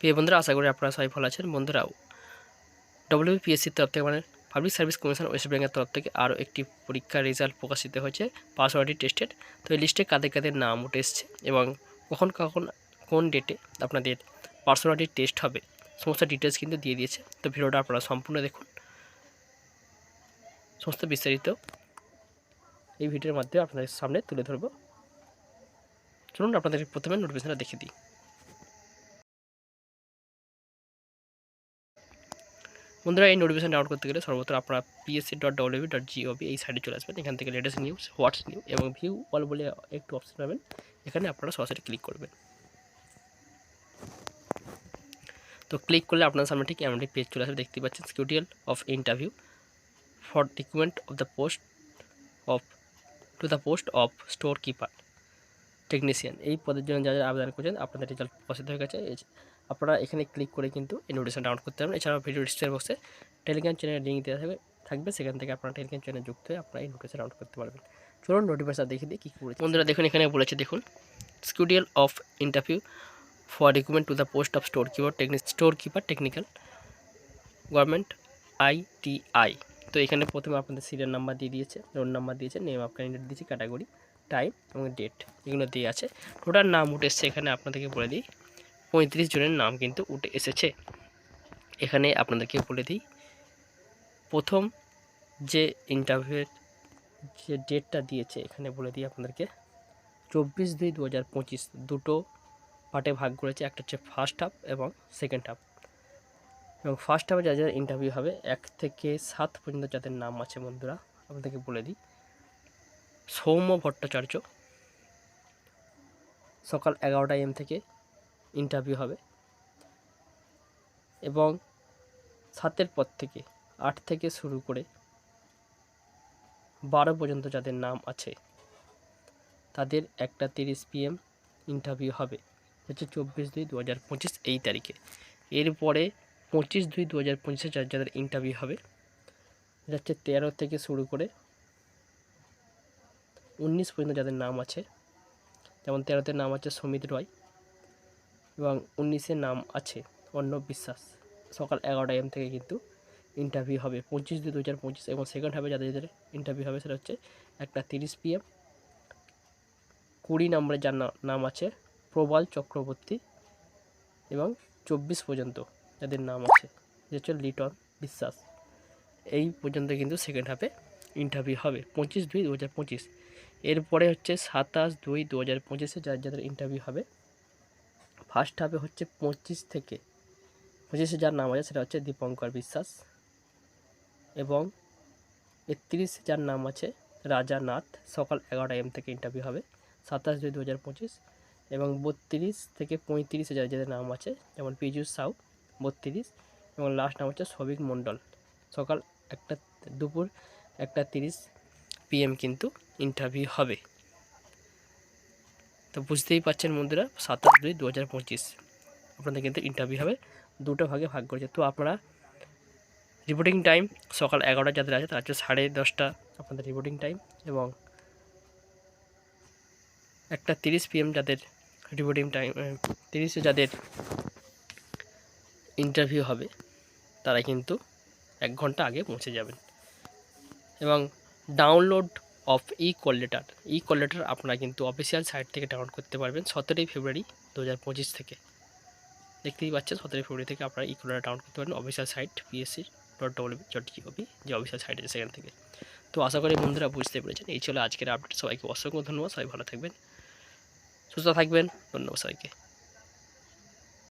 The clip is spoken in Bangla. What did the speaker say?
প্রিয় বন্ধুরা, আশা করি আপনারা সবাই ভালো আছেন। বন্ধুরা ডব্লিউপিএসসির তরফ থেকে মানে পাবলিক সার্ভিস কমিশন ওয়েস্ট বেঙ্গলের তরফ থেকে আরও একটি পরীক্ষার রেজাল্ট প্রকাশিত হয়েছে পাস ওয়ার্ডি টেস্টেড তো এই লিস্টে কাদের কাদের নাম উঠে এসছে এবং কখন কখন কোন ডেটে আপনাদের পার্সোনালিটি টেস্ট হবে, সমস্ত ডিটেলস কিন্তু দিয়ে দিয়েছে। তো ভিডিওটা আপনারা সম্পূর্ণ দেখুন। সমস্ত বিস্তারিত এই ভিডিওর মাধ্যমে আপনাদের সামনে তুলে ধরবো। চলুন আপনাদের প্রথমে নোটিফিকেশনটা দেখে দিই। বন্ধুরা, এই নোটিফিকেশন ডাউনলোড করতে গেলে সর্বত্র আপনারা PSC dot W dot G O V এই সাইটে চলে আসবেন। এখান থেকে লেটেস্ট নিউজ হোয়াটস নিউজ এবং ভিউ অল বলে একটু অপশন পাবেন। এখানে আপনারা সরাসরি ক্লিক করবেন। তো ক্লিক করলে আপনার সামনে ঠিক এমন পেজ চলে আসবে। দেখতে পাচ্ছেন schedule of interview for recruitment of the post of to the post of store keeper technician এই পদের জন্য যারা যারা আবেদন করছেন, আপনাদের রেজাল্ট প্রকাশিত হয়ে গেছে। যে আপনারা এখানে ক্লিক করে কিন্তু এই নোটিশন ডাউনলোড করতে পারবেন। এছাড়াও ভিডিও ডিসক্রিপশন বক্সে টেলিগ্রাম চ্যানেলের লিঙ্ক দেওয়া থাকবে থাকবে। সেখান থেকে আপনারা টেলিগ্রাম চ্যানেল যুক্ত হয়ে আপনারা এই নোটিশন ডাউনলোড করতে পারবেন। চলুন নোটিফিকেশন দেখে দিই, কী করেছে। বন্ধুরা, দেখুন, এখানে বলেছে, দেখুন schedule of interview for recruitment to the post of store keeper technic store keeper technical government ITI তো এখানে প্রথমে আপনাদের সিরিয়াল নাম্বার দিয়ে দিয়েছে রোল নাম্বার দিয়েছে নেম অফ ক্যান্ডিডেট দিয়েছে ক্যাটাগরি টাইম এবং ডেট এগুলো দিয়ে আছে। টোটাল নাম উঠে এখানে আপনাদেরকে বলে দিই। পঁয়ত্রিশ জনের নাম কিন্তু উঠে এসেছে। এখানে আপনাদেরকে বলে দিই, প্রথম যে ইন্টারভিউয়ের যে ডেটটা দিয়েছে, এখানে বলে দিই আপনাদেরকে, চব্বিশ দুই দু হাজার পঁচিশ, দুটো পার্টে ভাগ করেছে, একটা হচ্ছে ফার্স্ট হাফ এবং সেকেন্ড হাফ এবং ফার্স্ট হাফে যা যারা ইন্টারভিউ হবে, এক থেকে সাত পর্যন্ত যাদের নাম আছে বন্ধুরা, আপনাদেরকে বলে দিই। সৌম্য ভট্টাচার্য, সকাল এগারোটা এম থেকে ইন্টারভিউ হবে। এবং সাতের পর থেকে আট থেকে শুরু করে বারো পর্যন্ত যাদের নাম আছে, তাদের একটা তিরিশ পিএম ইন্টারভিউ হবে। হচ্ছে চব্বিশ দুই দু হাজার পঁচিশ এই তারিখে। এরপরে পঁচিশ দুই দু হাজার পঁচিশে যার যাদের ইন্টারভিউ হবে, এটা হচ্ছে তেরো থেকে শুরু করে উনিশ পর্যন্ত যাদের নাম আছে, যেমন তেরোতে নাম আছে সমিত রয় এবং উনিশে নাম আছে অর্ণব বিশ্বাস। সকাল এগারোটা এম থেকে কিন্তু ইন্টারভিউ হবে, পঁচিশ দুই দু হাজার পঁচিশ এবং সেকেন্ড হাফে যাদের যাদের ইন্টারভিউ হবে সেটা হচ্ছে একটা তিরিশ পিএম কুড়ি নম্বরে যার নাম আছে প্রবাল চক্রবর্তী এবং চব্বিশ পর্যন্ত যাদের নাম আছে যে হচ্ছে লিটন বিশ্বাস। এই পর্যন্ত কিন্তু সেকেন্ড হাফে ইন্টারভিউ হবে, পঁচিশ দুই দু হাজার পঁচিশ। এরপরে হচ্ছে সাতাশ দুই দু হাজার পঁচিশে যার যাদের ইন্টারভিউ হবে ফার্স্ট হাফে হচ্ছে পঁচিশ থেকে, পঁচিশে যার নাম আছে সেটা হচ্ছে দীপঙ্কর বিশ্বাস এবং একত্রিশ যার নাম আছে রাজা নাথ, সকাল এগারোটা এম থেকে ইন্টারভিউ হবে, সাতাশ দুই দু হাজার পঁচিশ এবং বত্রিশ থেকে পঁয়ত্রিশে যার যাদের নাম আছে, যেমন পীযুষ সাউ, বত্রিশ এবং লাস্ট নাম হচ্ছে সবিক মণ্ডল। সকাল একটা দুপুর একটা তিরিশ পিএম কিন্তু ইন্টারভিউ হবে। তো বুঝতেই পারছেন বন্ধুরা সাতাশ দুই দু হাজার পঁচিশ। আপনাদের কিন্তু ইন্টারভিউ হবে, দুটো ভাগে ভাগ করেছে। তো আপনারা রিপোর্টিং টাইম সকাল এগারোটা যাদের আছে, তার হচ্ছে সাড়ে দশটা আপনাদের রিপোর্টিং টাইম এবং একটা তিরিশ পিএম যাদের রিপোর্টিং টাইম তিরিশে যাদের ইন্টারভিউ হবে, তারা কিন্তু এক ঘণ্টা আগে পৌঁছে যাবেন। এবং download of e call letter e call letter আপনারা কিন্তু অফিসিয়াল সাইট থেকে ডাউনলোড করতে পারবেন সতেরোই ফেব্রুয়ারি দু হাজার পঁচিশ থেকে। দেখতেই পাচ্ছেন সতেরোই ফেব্রুয়ারি থেকে আপনারা ই কল লেটার ডাউনলোড করতে পারেন official site PSC dot W dot G O V যে অফিসিয়াল সাইট আছে সেখান থেকে। তো আশা করি বন্ধুরা বুঝতে পেরেছেন। এই ছিল আজকের আপডেট সবাইকে অসংখ্য ধন্যবাদ। সবাই ভালো থাকবেন। সুস্থ থাকবেন। ধন্যবাদ সবাইকে।